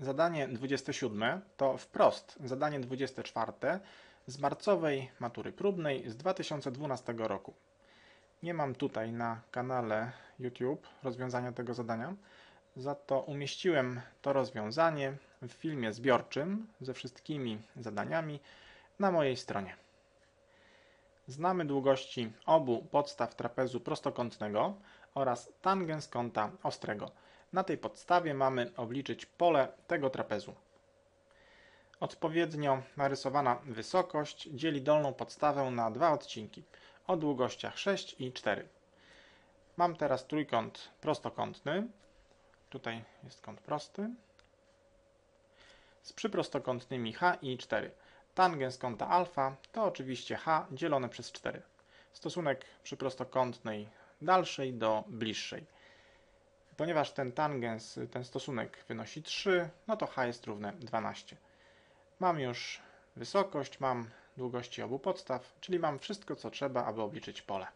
Zadanie 27 to wprost zadanie 24 z marcowej matury próbnej z 2012 roku. Nie mam tutaj na kanale YouTube rozwiązania tego zadania, za to umieściłem to rozwiązanie w filmie zbiorczym ze wszystkimi zadaniami na mojej stronie. Znamy długości obu podstaw trapezu prostokątnego oraz tangens kąta ostrego. Na tej podstawie mamy obliczyć pole tego trapezu. Odpowiednio narysowana wysokość dzieli dolną podstawę na dwa odcinki o długościach 6 i 4. Mam teraz trójkąt prostokątny. Tutaj jest kąt prosty. Z przyprostokątnymi h i 4. Tangens kąta alfa to oczywiście h dzielone przez 4. Stosunek przyprostokątnej dalszej do bliższej. Ponieważ ten tangens, ten stosunek wynosi 3, no to h jest równe 12. Mam już wysokość, mam długości obu podstaw, czyli mam wszystko co trzeba, aby obliczyć pole.